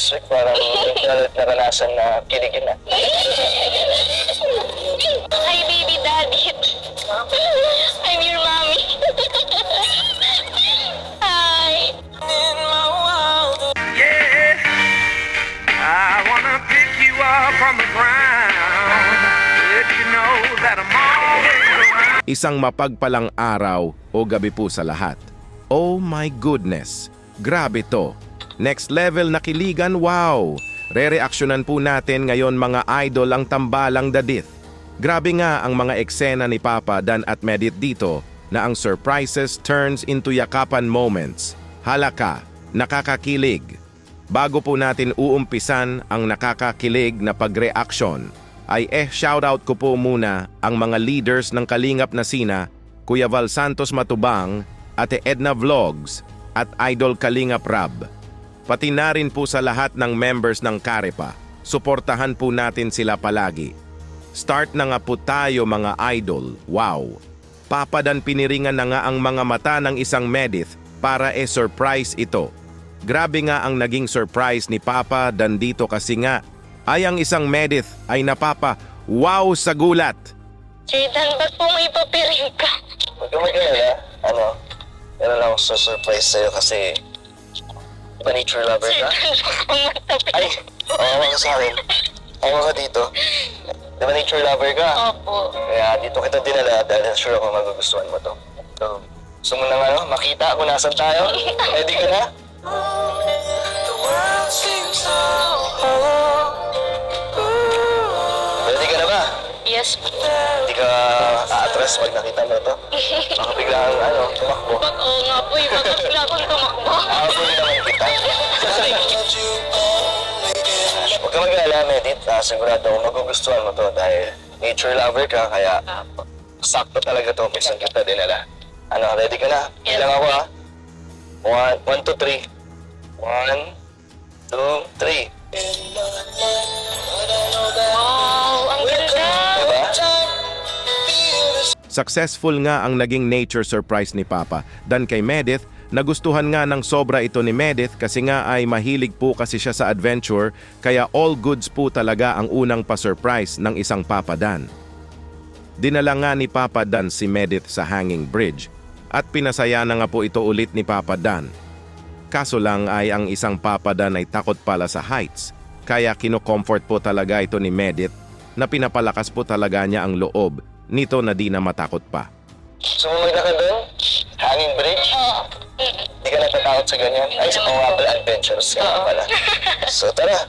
next week nar- naranasan na kiligin na. Hi, baby daddy. I'm your mommy. Hi. Yeah, I wanna pick you up from the ground. Let you know that I'm always around. Isang mapagpalang araw o gabi po sa lahat. Oh my goodness! Grabe to! Next level na kiligan, wow! Re-reaksyonan po natin ngayon mga idol ang tambalang dadith. Grabe nga ang mga eksena ni Papa Dan at Medit dito na ang surprises turns into yakapan moments. Halaka, nakakakilig. Bago po natin uumpisan ang nakakakilig na pag-reaction, ay eh shoutout ko po muna ang mga leaders ng Kalingap na sina Kuya Val Santos Matubang, Ate Edna Vlogs at Idol Kalingap Rab. Pati na rin po sa lahat ng members ng Karepa, suportahan po natin sila palagi. Start na nga po tayo mga idol, wow! Papadan piniringan na nga ang mga mata ng isang Medith para e-surprise ito. Grabe nga ang naging surprise ni Papa Dan dito kasi nga ay ang isang Medith ay napapa wow sa gulat. Jordan, ba't po may papiring ka? Huwag ka mag-alala, ano, meron lang akong surprise sa'yo kasi ba nature lover ka? Ay, oo ka sa akin. Ayaw ka dito. Di ba nature lover ka? Opo. Kaya dito kita dinala dahil sure ako magugustuhan mo to. So, gusto mo nang ano, makita kung nasan tayo? Ready ka na? Ready Yes. Hindi ka aatras pag nakita mo to? Baka biglang ano, tumakbo. Pag oo nga po, yung magkakila akong tumakbo. Aabulin naman kita. Huwag ka mag-alala, Medit. Ah, sigurado ako magugustuhan mo to dahil nature lover ka, kaya Apo. sakto talaga to kung saan kita dinala. Ano, ready ka na? Yes. Bilang ako ha. One, one, two, three. One, two, three. Wow, ang ganda. Successful nga ang naging nature surprise ni Papa. Dan kay Medith, nagustuhan nga ng sobra ito ni Medith kasi nga ay mahilig po kasi siya sa adventure kaya all goods po talaga ang unang pa-surprise ng isang Papa Dan. Dinala nga ni Papa Dan si Medith sa hanging bridge at pinasaya na nga po ito ulit ni Papa Dan. Kaso lang ay ang isang Papa Dan ay takot pala sa heights kaya kino-comfort po talaga ito ni Medith na pinapalakas po talaga niya ang loob nito na di na matakot pa. Sumumay na ka doon? Hanging bridge? Oo. Hindi ka natatakot sa ganyan? Ay, sa mga pala adventures ka pala. So tara.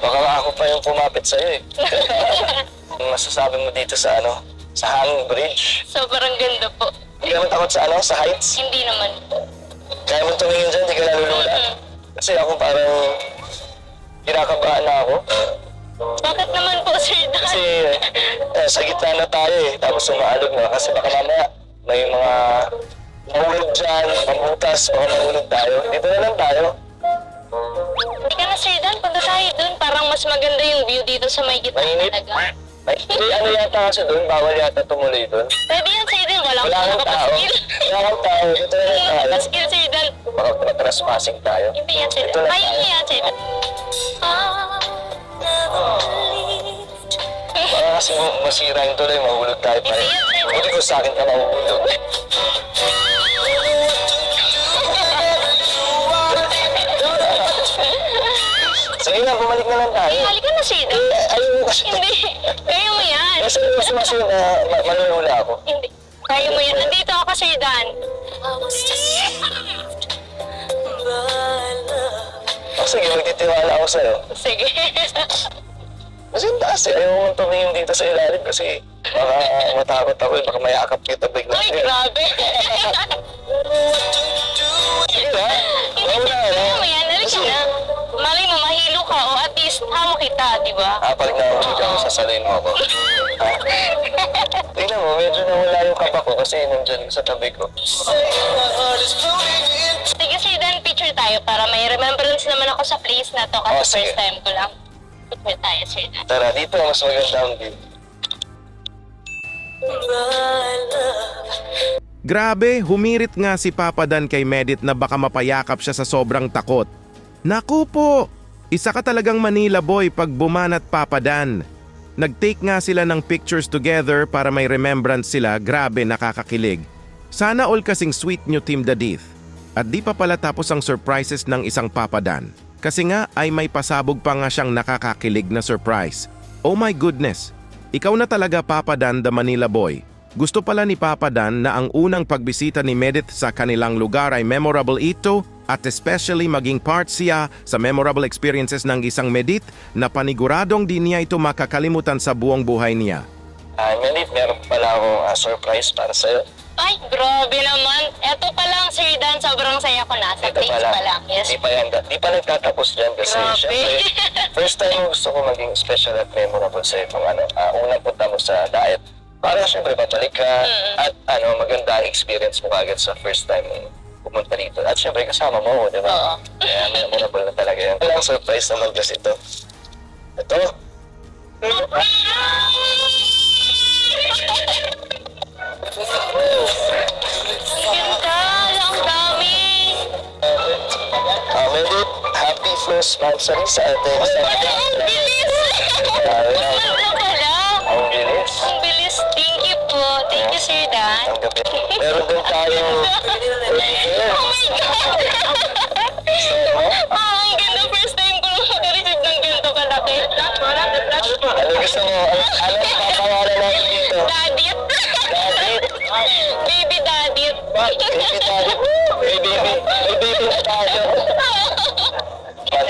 Baka nga ako pa yung pumapit sa'yo eh. Ang masasabi mo dito sa ano? Sa hanging bridge? Sobrang ganda po. Hindi ka naman takot sa ano? Sa heights? Hindi naman. Kaya mo tumingin dyan, hindi ka nalulula. Kasi ako parang kinakabahan na ako. Bakit naman po, Sir Dan? Kasi eh, sa gitna na tayo eh. Tapos umaalog na. Kasi baka mamaya may mga mahulog dyan, mabutas, baka mahulog tayo. Dito na lang tayo. Hindi ka na, Sir Dan. Punta tayo dun. Parang mas maganda yung view dito sa may gitna Mainit. talaga. Ay, may ano yata kasi doon, bawal yata tumuloy doon. Pwede yan, Sir Dan. Wala Wala akong kang tao. nakapaskil. Wala kang tao. Dito na lang tayo. Nakapaskil, Sir Dan. Baka matrespassing tayo. Hindi yan, Sir Ito Dan. lang Ayaw tayo. niya yan, Sir Dan. Baka kasi masira yung tuloy, mahulog tayo pa rin. Buti ko sa akin ka mahuhulog. Sige na, bumalik na lang tayo. Halika na, Sir Dan. Eh, ayaw mo kasi. Hindi. Kaya mo yan. Kasi mas mas yun na ma- manunula ako. Hindi. Kaya mo yan. Nandito ako, Sir Dan. Oh, sige, magtitiwala ako sa'yo. Sige. Kasi ang taas eh. Ayaw mong tumingin dito sa ilalim kasi baka matakot ako eh. Baka mayakap kita bigla. Ay, grabe. Sige na. Wala na. kaya mo yan. Kasi- na. Malay mo, mahilo ka o at least hamo kita, di ba? Ah, pag nahulog ako, sasalin mo ako. Ha? Tingnan mo, medyo nawala yung kapa ko kasi nandyan sa tabi ko. Sige, Sir Dan, picture tayo para may remembrance naman ako sa place na to kasi Oh, sige. first time ko lang. Picture tayo, Sir Dan. Tara, dito mas maganda ang view. Grabe, humirit nga si Papa Dan kay Medit na baka mapayakap siya sa sobrang takot. Naku po! Isa ka talagang Manila boy pag bumanat papadan. Nag-take nga sila ng pictures together para may remembrance sila, grabe nakakakilig. Sana all kasing sweet nyo Team Dadith. At di pa pala tapos ang surprises ng isang papadan. Kasi nga ay may pasabog pa nga siyang nakakakilig na surprise. Oh my goodness! Ikaw na talaga papadan the Manila boy. Gusto pala ni Papa Dan na ang unang pagbisita ni Medith sa kanilang lugar ay memorable ito at especially maging part siya sa memorable experiences ng isang Medith na paniguradong di niya ito makakalimutan sa buong buhay niya. Ah, Melit, meron pala akong ah, surprise para sa'yo. Ay, grabe naman. Eto pa lang, Sir Dan, sobrang saya ko na. Sa Ito place pa lang. Yes. Di pa yan, di pa nagtatapos dyan kasi Grabe. syempre, first time gusto ko maging special at memorable sa itong ano, ah, unang punta mo sa diet. Para syempre babalik ka at ano, maganda ang experience mo kagad sa first time mo pumunta dito. At syempre kasama mo, di ba? Oo. Kaya memorable na talaga yan. Walang surprise na mag ito. Ito, Ganda, first monthsary sa atin. Ay, ang bilis. Ano? Ang bilis. Ang bilis. Thank you po. Thank you, Sir Dan. Meron din tayo. Oh my God! Ah, ang ganda. First time ko lang makareceive ng ganito kalaki. Ano gusto mo? Ano ang papangalan natin dito? Dadit. Dadit. Baby dadit. Baby. May baby. Baby tayo. Mansari.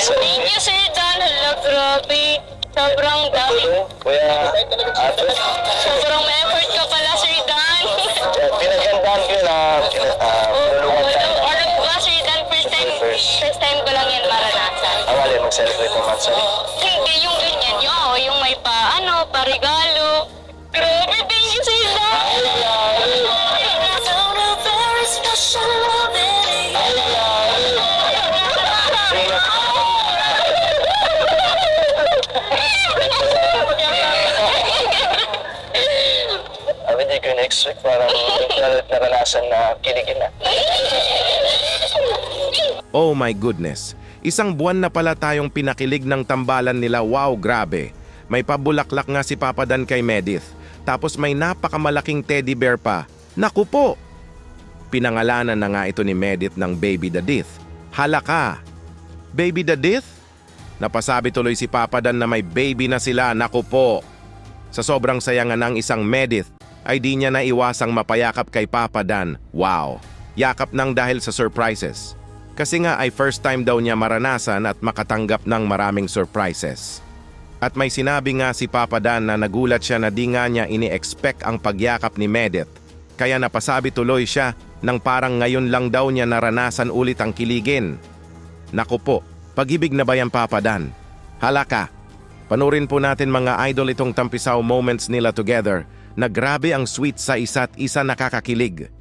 Thank you, Sir Dan. Hala, grabe. Sobrang dami. Kuya, ate. Sobrang may effort ka pala, Sir Dan. Pinagandaan ko na pina- ah, pinulungan tayo. Alam ko ba, Sir Dan, first time, first time ko lang yan maranasan. Ang alin, mag-celebrate ng Mansari. Hindi, yung ganyan, yung, oh, yung may pa, ano, parigalo. Grabe, next week parang na- naranasan na kiligin na. Oh my goodness. Isang buwan na pala tayong pinakilig ng tambalan nila. Wow, grabe. May pabulaklak nga si Papa Dan kay Medith. Tapos may napakamalaking teddy bear pa. Naku po! Pinangalanan na nga ito ni Medith ng Baby Dadith. Halaka! Baby Dadith? Napasabi tuloy si Papa Dan na may baby na sila. Naku po! Sa sobrang saya nga ng isang Medith, ay di niya naiwasang mapayakap kay Papa Dan. Wow! Yakap nang dahil sa surprises. Kasi nga ay first time daw niya maranasan at makatanggap ng maraming surprises. At may sinabi nga si Papa Dan na nagulat siya na di nga niya ini-expect ang pagyakap ni Medith. Kaya napasabi tuloy siya nang parang ngayon lang daw niya naranasan ulit ang kiligin. Naku po, pag-ibig na ba yan Papa Dan? Halaka! Panurin po natin mga idol itong tampisaw moments nila together na grabe ang sweet sa isa't isa nakakakilig.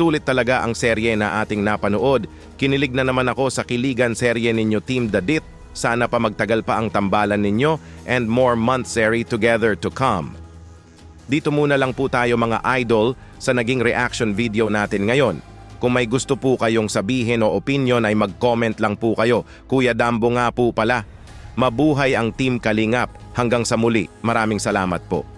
Sulit talaga ang serye na ating napanood. Kinilig na naman ako sa kiligan serye ninyo Team Dadit. Sana pa magtagal pa ang tambalan ninyo and more months series together to come. Dito muna lang po tayo mga idol sa naging reaction video natin ngayon. Kung may gusto po kayong sabihin o opinion ay mag-comment lang po kayo. Kuya Dambo nga po pala. Mabuhay ang Team Kalingap. Hanggang sa muli, maraming salamat po.